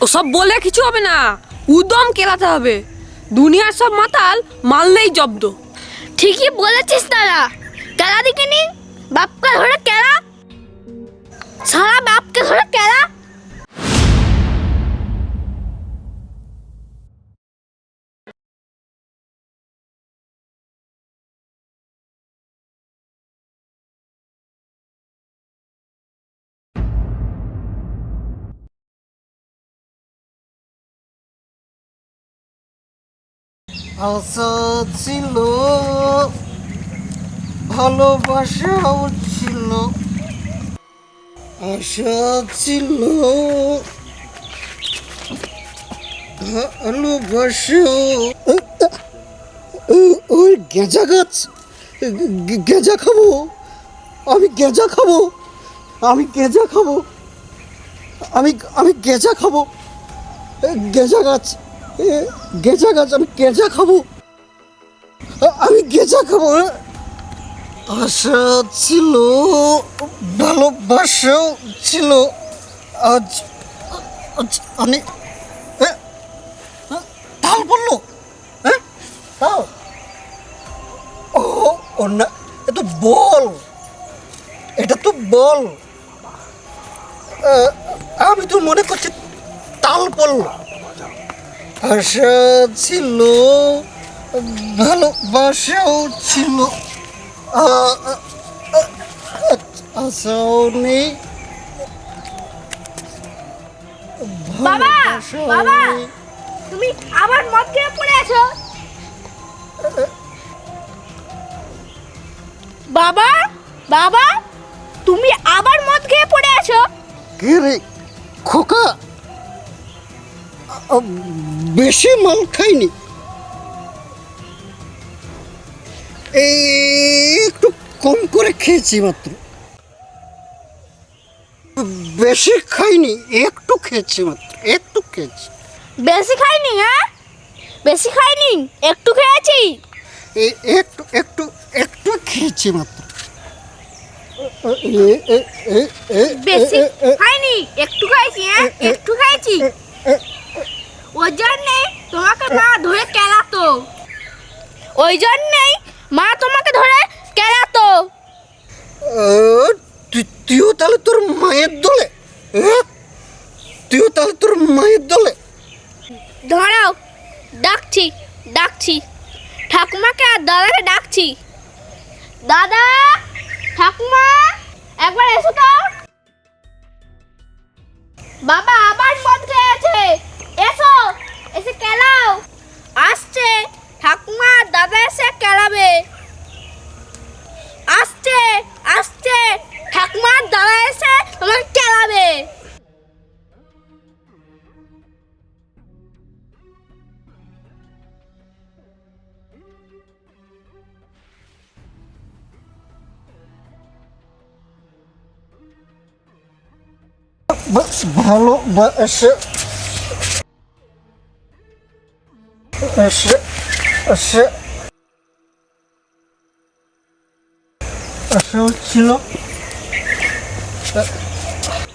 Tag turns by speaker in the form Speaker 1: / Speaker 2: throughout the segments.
Speaker 1: ওসব বলে কিছু হবে না। উদম কেলাতে হবে। দুনিয়ার সব মাতাল মারলেই জব্দ।
Speaker 2: ঠিকই বলেছিস তারা। কেলা দিকে নি? বাপকে ধরে কেলা। সারা বাপকে
Speaker 3: আশা ছিল ভালোবাসাও ছিল আশা ছিল ভালোবাসাও ওই গেঁজা গাছ গেঁজা খাব। আমি গেঁজা খাব, আমি গেঁজা খাব। আমি আমি গেঁজা খাব। গেঁজা গাছ। গেঁজা গাছ, আমি গেঁজা খাব। আমি গেঁজা খাব আশা ছিল, ভালোবাসাও ছিল। আজ আজ আমি তাল বলল হ্যাঁ তাল। ও না, এ তো বল, এটা তো বল। আমি তো মনে করছি তাল বলল আশা ছিল ভালোবাসাও ছিল। আশাও নেই।
Speaker 2: বাবা বাবা তুমি আবার মদ খেয়ে পড়ে আছো? বাবা বাবা তুমি আবার মদ খেয়ে পড়ে আছো?
Speaker 3: কে রে? খোকা? বেশি মাল খাইনি এই একটু কম করে খেয়েছি মাত্র বেশি খাইনি একটু খেয়েছি মাত্র একটু খেয়েছি
Speaker 2: বেশি খাইনি হ্যাঁ বেশি খাইনি একটু খেয়েছি
Speaker 3: একটু একটু একটু খেয়েছি মাত্র
Speaker 2: বেশি খাইনি একটু খাইছি হ্যাঁ একটু খাইছি ওই জন্যে তোমাকে মা ধরে কেলাতো। ওই জন্যেই মা তোমাকে ধরে কেলাতো।
Speaker 3: তুইও তাহলে তোর মায়ের দলে? তুইও তাহলে তোর মায়ের দলে?
Speaker 2: দাঁড়াও ডাকছি ডাকছি। ঠাকুমাকে আর দাদাকে ডাকছি। দাদা ঠাকুমা একবার এসো তো। বাবা আবার মদ খেয়ে আছে। এসো, এসে কেলাও আসছে, ঠাকুমা আর দাদা এসে কেলাবে আসছে আসছে, ঠাকুমা আর দাদা এসে তোমাকে কেলাবে
Speaker 3: বা- ভালো এসে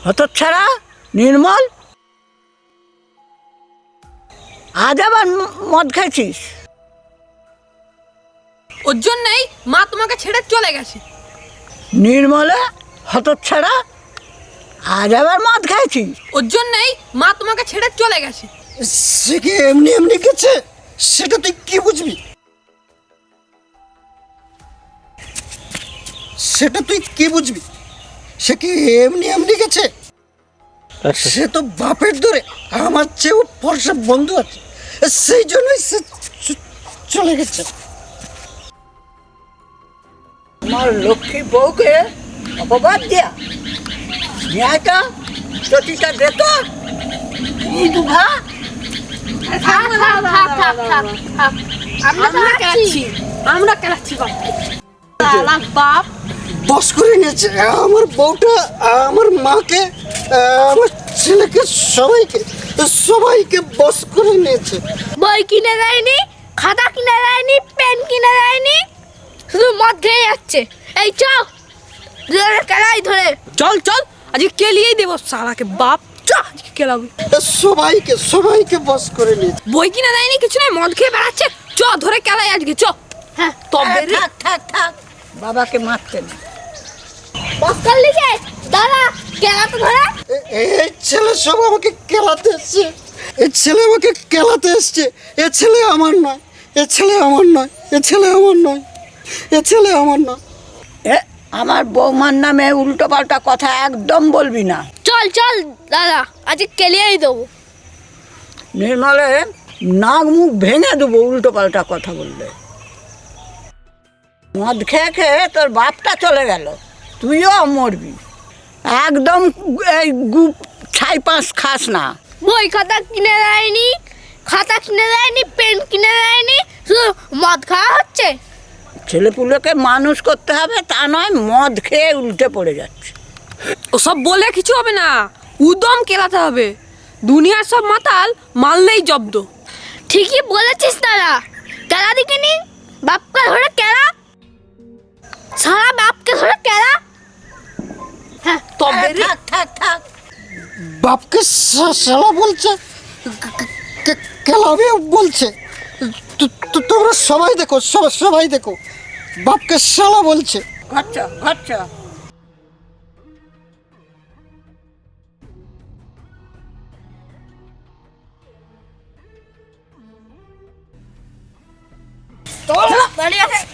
Speaker 4: হতচ্ছাড়া নির্মল? আজ আবার মদ খাইছিস?
Speaker 1: ওর জন্যই মা তোমাকে ছেড়ে চলে গেছে।
Speaker 4: নির্মলে হতচ্ছাড়া আজ আবার মদ খাইছিস?
Speaker 1: ওর জন্যই মা তোমাকে ছেড়ে চলে গেছে।
Speaker 3: সে কি এমনি এমনি গেছে সেটা তুই কি বুঝবি? সেটা তুই কি বুঝবি? সে কি এমনি এমনি গেছে? সে তো বাপের ধরে আমার চেয়েও ফর্সা বন্ধু আছে। সেই জন্যই সে চলে গেছে।
Speaker 4: আমার লক্ষ্মী বউকে অপবাদ দিয়া ন্যায়টা প্রতিটা দেত দুঘা
Speaker 2: আমরা
Speaker 1: আমরা কেলাচ্ছি বাপ।
Speaker 3: বস করে নিয়েছে। আমার বউটা আমার মাকে আমার ছেলেকে সবাইকে সবাইকে বস করে নিয়েছে।
Speaker 2: বই কিনে দেয়নি খাতা কিনে দেয়নি পেন কিনে দেয়নি শুধু মদ খেয়ে যাচ্ছে। এই চ দুজনে কেলাই ধরে।
Speaker 1: চল চল আজকে কেলিয়েই দেবো? সারাকে বাপ।
Speaker 3: সবাইকে সবাইকে বস করে নিয়েছে
Speaker 1: বই কিনা দেয়নি কিছু নাই মদ খেয়ে বেড়াচ্ছে। চ ধরে কেলাই আজকে চ।
Speaker 2: হ্যাঁ
Speaker 1: তবে রে।
Speaker 4: থাক থাক থাক। বাবাকে মারতে না।
Speaker 2: বস্তার লিখে দাদা কেলাতো ধরে।
Speaker 3: এ- এই ছেলে সব আমাকে কেলাতে এসছে। এ ছেলে আমাকে কেলাতে এসছে। এ ছেলে আমার নয়। এ ছেলে আমার নয়। এ ছেলে আমার নয়। এ ছেলে আমার নয়।
Speaker 4: এ আমার বৌমার নামে উল্টো পাল্টা কথা একদম বলবি না।
Speaker 2: চল চল দাদা আজকে কেলিয়েই দেবো।
Speaker 4: নির্মলে নাক মুখ ভেঙে দেবো উল্টো পাল্টা কথা বললে। মদ খেয়ে খেয়ে তোর বাপটা চলে গেল তুইও মরবি। একদম এই গুপ ছাই পাঁচ খাস না।
Speaker 2: বই খাতা কিনে দেয়নি খাতা কিনে দেয়নি পেন কিনে দেয়নি শুধু মদ খাওয়া হচ্ছে?
Speaker 4: ছেলেপুলেকে মানুষ করতে হবে তা নয় মদ খেয়ে উল্টে পড়ে যাচ্ছে।
Speaker 1: ওসব বলে কিছু হবে না। উদম কেলাতে হবে। দুনিয়ার সব মাতাল মারলেই জব্দ।
Speaker 2: ঠিকই বলেছিস দাদা কেলা দিকে নি? বাপকে ধরে কেলা? সারা বাপকে ধরে কেলা? হ্যাঁ
Speaker 1: তবে রে।
Speaker 4: থাক থাক থাক।
Speaker 3: বাপকে শালা বলছে? কেলাবে বলছে? তো- তো- তোমরা সবাই দেখো সব- সবাই দেখো। বাপকে শালা বলছে।
Speaker 4: আচ্ছা ঘরটা
Speaker 2: দাঁড়িয়ে আছে